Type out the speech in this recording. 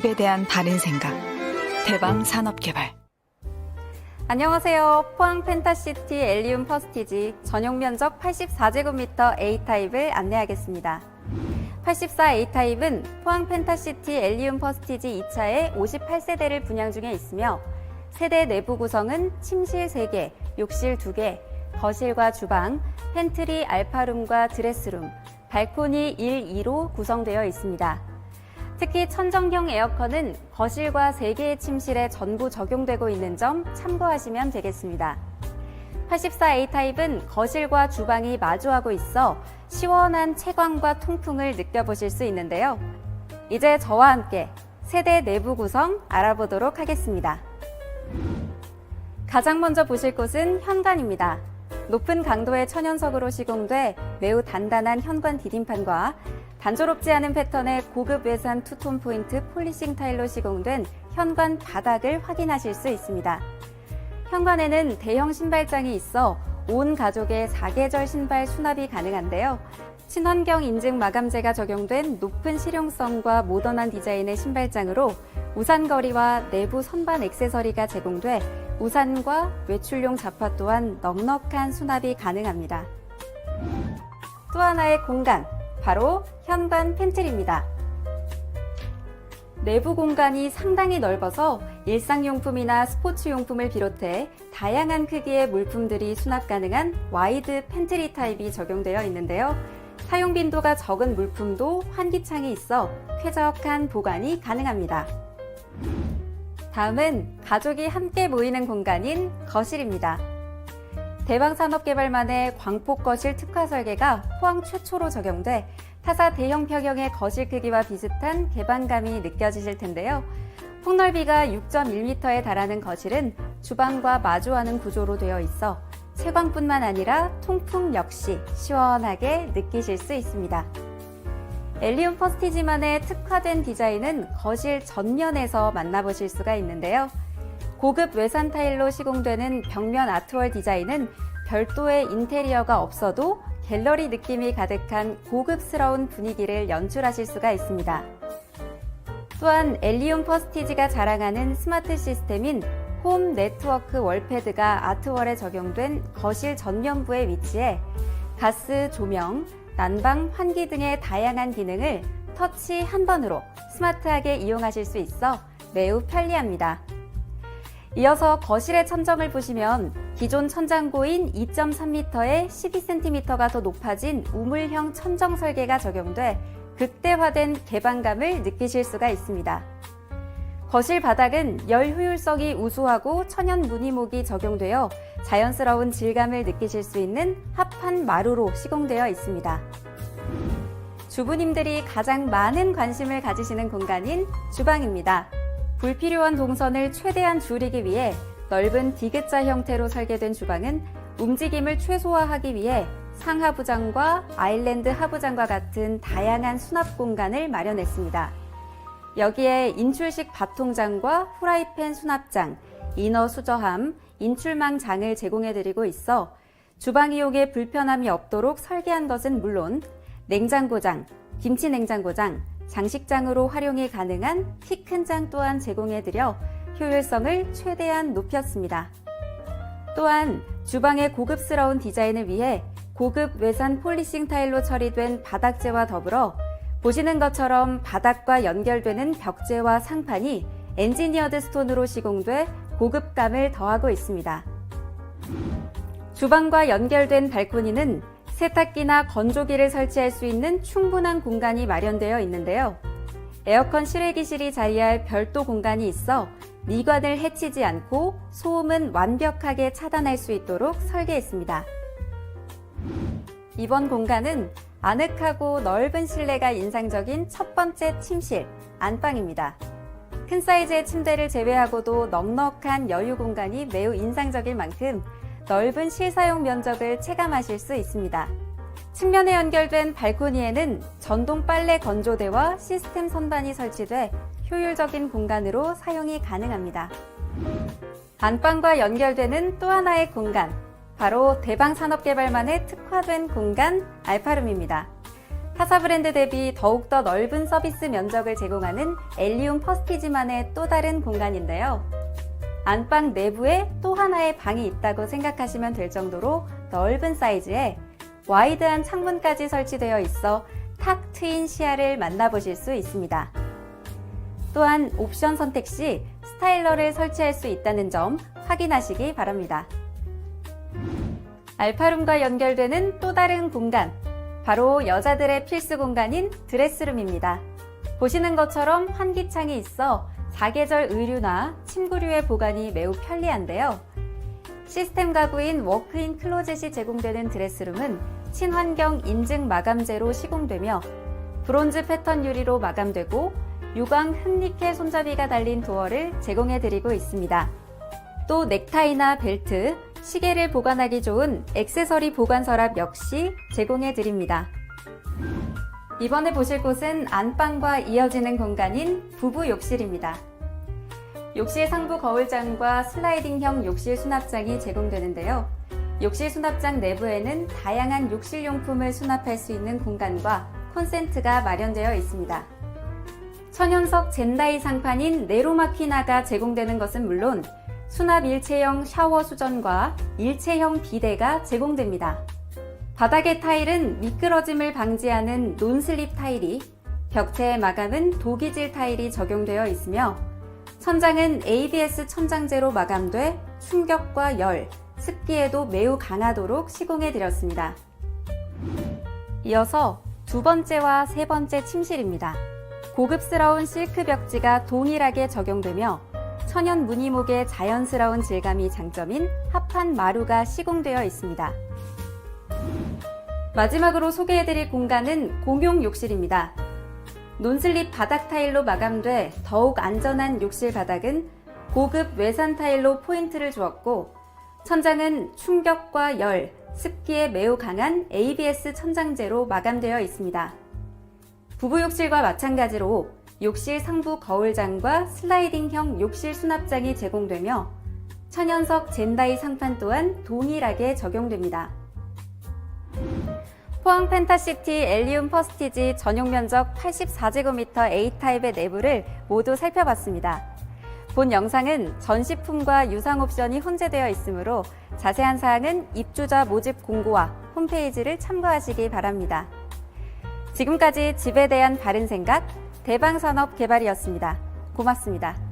집에 대한 바른 생각. 대방 산업개발. 안녕하세요. 포항 펜타시티 엘리움 퍼스티지 전용 면적 84제곱미터 A타입을 안내하겠습니다. 84 A타입은 포항 펜타시티 엘리움 퍼스티지 2차에 58세대를 분양 중에 있으며 세대 내부 구성은 침실 3개, 욕실 2개, 거실과 주방, 팬트리 알파룸과 드레스룸, 발코니 1, 2로 구성되어 있습니다. 특히 천정형 에어컨은 거실과 3개의 침실에 전부 적용되고 있는 점 참고하시면 되겠습니다. 84A 타입은 거실과 주방이 마주하고 있어 시원한 채광과 통풍을 느껴보실 수 있는데요. 이제 저와 함께 세대 내부 구성 알아보도록 하겠습니다. 가장 먼저 보실 곳은 현관입니다. 높은 강도의 천연석으로 시공돼 매우 단단한 현관 디딤판과 단조롭지 않은 패턴의 고급 외산 투톤 포인트 폴리싱 타일로 시공된 현관 바닥을 확인하실 수 있습니다. 현관에는 대형 신발장이 있어 온 가족의 사계절 신발 수납이 가능한데요. 친환경 인증 마감재가 적용된 높은 실용성과 모던한 디자인의 신발장으로 우산거리와 내부 선반 액세서리가 제공돼 우산과 외출용 자파 또한 넉넉한 수납이 가능합니다. 또 하나의 공간, 바로 현관 팬트리입니다. 내부 공간이 상당히 넓어서 일상용품이나 스포츠용품을 비롯해 다양한 크기의 물품들이 수납 가능한 와이드 팬트리 타입이 적용되어 있는데요. 사용 빈도가 적은 물품도 환기창이 있어 쾌적한 보관이 가능합니다. 다음은 가족이 함께 모이는 공간인 거실입니다. 대방산업개발만의 광폭거실 특화 설계가 포항 최초로 적용돼 타사 대형 평형의 거실 크기와 비슷한 개방감이 느껴지실 텐데요. 폭넓이가 6.1m에 달하는 거실은 주방과 마주하는 구조로 되어 있어 채광뿐만 아니라 통풍 역시 시원하게 느끼실 수 있습니다. 엘리움 퍼스티지만의 특화된 디자인은 거실 전면에서 만나보실 수가 있는데요. 고급 외산 타일로 시공되는 벽면 아트월 디자인은 별도의 인테리어가 없어도 갤러리 느낌이 가득한 고급스러운 분위기를 연출하실 수가 있습니다. 또한 엘리움 퍼스티지가 자랑하는 스마트 시스템인 홈 네트워크 월패드가 아트월에 적용된 거실 전면부에 위치해 가스, 조명, 난방, 환기 등의 다양한 기능을 터치 한 번으로 스마트하게 이용하실 수 있어 매우 편리합니다. 이어서 거실의 천정을 보시면 기존 천장고인 2.3m에 12cm가 더 높아진 우물형 천정 설계가 적용돼 극대화된 개방감을 느끼실 수가 있습니다. 거실 바닥은 열 효율성이 우수하고 천연 무늬목이 적용되어 자연스러운 질감을 느끼실 수 있는 합판 마루로 시공되어 있습니다. 주부님들이 가장 많은 관심을 가지시는 공간인 주방입니다. 불필요한 동선을 최대한 줄이기 위해 넓은 디귿자 형태로 설계된 주방은 움직임을 최소화하기 위해 상하부장과 아일랜드 하부장과 같은 다양한 수납 공간을 마련했습니다. 여기에 인출식 밥통장과 후라이팬 수납장, 이너 수저함, 인출망 장을 제공해드리고 있어 주방 이용에 불편함이 없도록 설계한 것은 물론 냉장고장, 김치 냉장고장, 장식장으로 활용이 가능한 키큰장 또한 제공해드려 효율성을 최대한 높였습니다. 또한 주방의 고급스러운 디자인을 위해 고급 외산 폴리싱 타일로 처리된 바닥재와 더불어 보시는 것처럼 바닥과 연결되는 벽재와 상판이 엔지니어드 스톤으로 시공돼 고급감을 더하고 있습니다. 주방과 연결된 발코니는 세탁기나 건조기를 설치할 수 있는 충분한 공간이 마련되어 있는데요. 에어컨 실외기실이 자리할 별도 공간이 있어 미관을 해치지 않고 소음은 완벽하게 차단할 수 있도록 설계했습니다. 이번 공간은 아늑하고 넓은 실내가 인상적인 첫 번째 침실, 안방입니다. 큰 사이즈의 침대를 제외하고도 넉넉한 여유 공간이 매우 인상적일 만큼 넓은 실사용 면적을 체감하실 수 있습니다. 측면에 연결된 발코니에는 전동 빨래 건조대와 시스템 선반이 설치돼 효율적인 공간으로 사용이 가능합니다. 안방과 연결되는 또 하나의 공간, 바로 대방산업개발만의 특화된 공간 알파룸입니다. 타사 브랜드 대비 더욱더 넓은 서비스 면적을 제공하는 엘리움 퍼스티지만의 또 다른 공간인데요. 안방 내부에 또 하나의 방이 있다고 생각하시면 될 정도로 넓은 사이즈에 와이드한 창문까지 설치되어 있어 탁 트인 시야를 만나보실 수 있습니다. 또한 옵션 선택 시 스타일러를 설치할 수 있다는 점 확인하시기 바랍니다. 알파룸과 연결되는 또 다른 공간, 바로 여자들의 필수 공간인 드레스룸입니다. 보시는 것처럼 환기창이 있어 사계절 의류나 침구류의 보관이 매우 편리한데요. 시스템 가구인 워크인 클로젯이 제공되는 드레스룸은 친환경 인증 마감재로 시공되며 브론즈 패턴 유리로 마감되고 유광 흑니켈 손잡이가 달린 도어를 제공해드리고 있습니다. 또 넥타이나 벨트, 시계를 보관하기 좋은 액세서리 보관 서랍 역시 제공해드립니다. 이번에 보실 곳은 안방과 이어지는 공간인 부부 욕실입니다. 욕실 상부 거울장과 슬라이딩형 욕실 수납장이 제공되는데요. 욕실 수납장 내부에는 다양한 욕실 용품을 수납할 수 있는 공간과 콘센트가 마련되어 있습니다. 천연석 젠다이 상판인 네로마키나가 제공되는 것은 물론 수납 일체형 샤워 수전과 일체형 비데가 제공됩니다. 바닥의 타일은 미끄러짐을 방지하는 논슬립 타일이, 벽체의 마감은 도기질 타일이 적용되어 있으며, 천장은 ABS 천장재로 마감돼 충격과 열, 습기에도 매우 강하도록 시공해 드렸습니다. 이어서 두 번째와 세 번째 침실입니다. 고급스러운 실크 벽지가 동일하게 적용되며 천연 무늬목의 자연스러운 질감이 장점인 합판 마루가 시공되어 있습니다. 마지막으로 소개해드릴 공간은 공용 욕실입니다. 논슬립 바닥 타일로 마감돼 더욱 안전한 욕실 바닥은 고급 외산 타일로 포인트를 주었고 천장은 충격과 열, 습기에 매우 강한 ABS 천장재로 마감되어 있습니다. 부부 욕실과 마찬가지로 욕실 상부 거울장과 슬라이딩형 욕실 수납장이 제공되며 천연석 젠다이 상판 또한 동일하게 적용됩니다. 포항 펜타시티 엘리움 퍼스티지 전용 면적 84제곱미터 A타입의 내부를 모두 살펴봤습니다. 본 영상은 전시품과 유상 옵션이 혼재되어 있으므로 자세한 사항은 입주자 모집 공고와 홈페이지를 참고하시기 바랍니다. 지금까지 집에 대한 바른 생각, 대방산업 개발이었습니다. 고맙습니다.